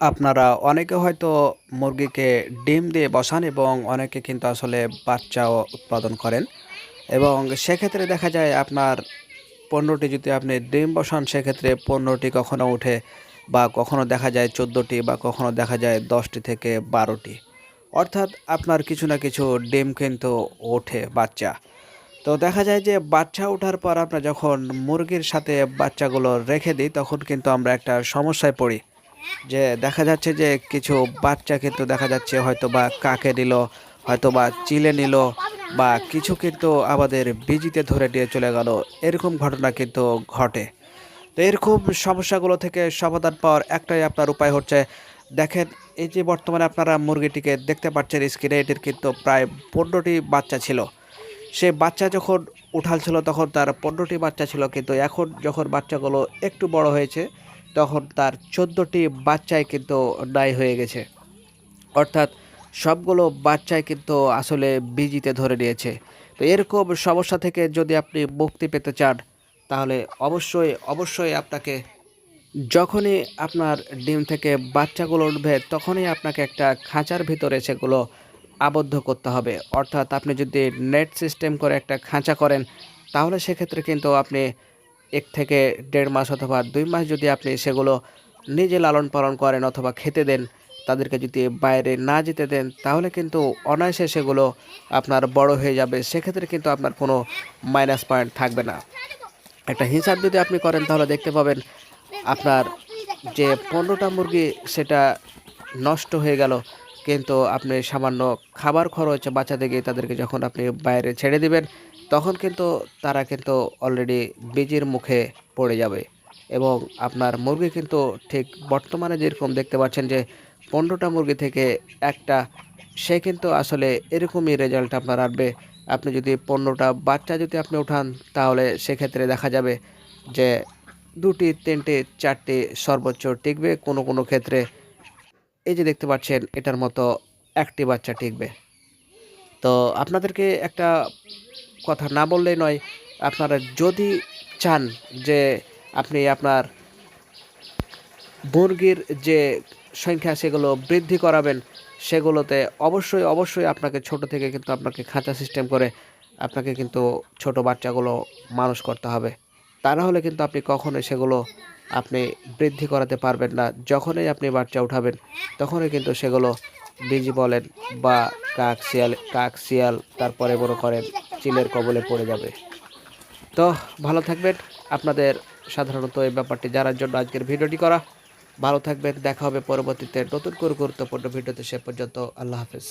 আপনারা অনেকে হয়তো মুরগিকে ডিম দিয়ে বসান এবং অনেকে কিন্তু আসলে বাচ্চাও উৎপাদন করেন। এবং সেক্ষেত্রে দেখা যায় আপনার পনেরোটি যদি আপনি ডিম বসান, সেক্ষেত্রে পনেরোটি কখনো উঠে বা কখনো দেখা যায় চোদ্দোটি বা কখনো দেখা যায় দশটি থেকে বারোটি। অর্থাৎ আপনার কিছু না কিছু ডিম কিন্তু ওঠে বাচ্চা। তো দেখা যায় যে বাচ্চা ওঠার পর আমরা যখন মুরগির সাথে বাচ্চাগুলো রেখে দিই, তখন কিন্তু আমরা একটা সমস্যায় পড়ি। যে দেখা যাচ্ছে যে কিছু বাচ্চা কিন্তু দেখা যাচ্ছে হয়তো বা কাকে নিল হয়তো বা চিলে নিল বা কিছু কিন্তু আমাদের বিজিতে ধরে নিয়ে চলে গেল। এরকম ঘটনা কিন্তু ঘটে। তো এরকম সমস্যাগুলো থেকে সমাধান পাওয়ার একটাই আপনার উপায় হচ্ছে, দেখেন এই যে বর্তমানে আপনারা মুরগিটিকে দেখতে পাচ্ছেন স্ক্রিনে, এটির কিন্তু প্রায় পনেরোটি বাচ্চা ছিল। সে বাচ্চা যখন উঠাল ছিল তখন তার পনেরোটি বাচ্চা ছিল, কিন্তু এখন যখন বাচ্চাগুলো একটু বড় হয়েছে তখন তার চোদ্দোটি বাচ্চাই কিন্তু নাই হয়ে গেছে। অর্থাৎ সবগুলো বাচ্চাই কিন্তু আসলে বিজিতে ধরে নিয়েছে। তো এরকম সমস্যা থেকে যদি আপনি মুক্তি পেতে চান, তাহলে অবশ্যই অবশ্যই আপনাকে যখনই আপনার ডিম থেকে বাচ্চাগুলো উঠবে, তখনই আপনাকে একটা খাঁচার ভিতরে সেগুলো আবদ্ধ করতে হবে। অর্থাৎ আপনি যদি নেট সিস্টেম করে একটা খাঁচা করেন, তাহলে সেক্ষেত্রে কিন্তু আপনি এক থেকে দেড় মাস অথবা দুই মাস যদি আপনি সেগুলো নিজে লালন পালন করেন অথবা খেতে দেন, তাদেরকে যদি বাইরে না যেতে দেন, তাহলে কিন্তু অনায়াসে সেগুলো আপনার বড় হয়ে যাবে। সেক্ষেত্রে কিন্তু আপনার কোনো মাইনাস পয়েন্ট থাকবে না। একটা হিসাব যদি আপনি করেন, তাহলে দেখতে পাবেন আপনার যে পনেরোটা মুরগি, সেটা নষ্ট হয়ে গেল। কিন্তু আপনি সামান্য খাবার খরচ বাঁচাতে গিয়ে তাদেরকে যখন আপনি বাইরে ছেড়ে দিবেন তখন কিন্তু তারা কিন্তু অলরেডি বীজের মুখে পড়ে যাবে। এবং আপনার মুরগি কিন্তু ঠিক বর্তমানে যেরকম দেখতে পাচ্ছেন যে, পনেরোটা মুরগি থেকে একটা, সে কিন্তু আসলে এরকমই রেজাল্ট আপনার আসবে। আপনি যদি পনেরোটা বাচ্চা যদি আপনি উঠান, তাহলে সেক্ষেত্রে দেখা যাবে যে, দুটি, তিনটে, চারটে সর্বোচ্চ টিকবে কোনো কোনো ক্ষেত্রে। এই যে দেখতে পাচ্ছেন, এটার মতো একটি বাচ্চা টিকবে। তো আপনাদেরকে একটা কথা না বললেই নয়, আপনারা যদি চান যে আপনি আপনার মুরগির যে সংখ্যা সেগুলো বৃদ্ধি করাবেন, সেগুলোতে অবশ্যই অবশ্যই আপনাকে ছোট থেকে কিন্তু আপনাকে খাঁচা সিস্টেম করে আপনাকে কিন্তু ছোট বাচ্চাগুলো মানুষ করতে হবে। তা না হলে কিন্তু আপনি কখনোই সেগুলো আপনি বৃদ্ধি করাতে পারবেন না। যখনই আপনি বাচ্চা উঠাবেন, তখনই কিন্তু সেগুলো বীজি বলেন বা কাক শিয়াল কাক শিয়াল তারপরে বড় করেন। চিলের কবলে পড়ে যাবে। তো ভালো থাকবেন। আপনাদের সাধারণত এই ব্যাপারটি জানার জন্য আজকের ভিডিওটি করা। ভালো থাকবেন। দেখা হবে পরবর্তীতে নতুন করে গুরুত্বপূর্ণ ভিডিওতে সে পর্যন্ত। আল্লাহ হাফেজ।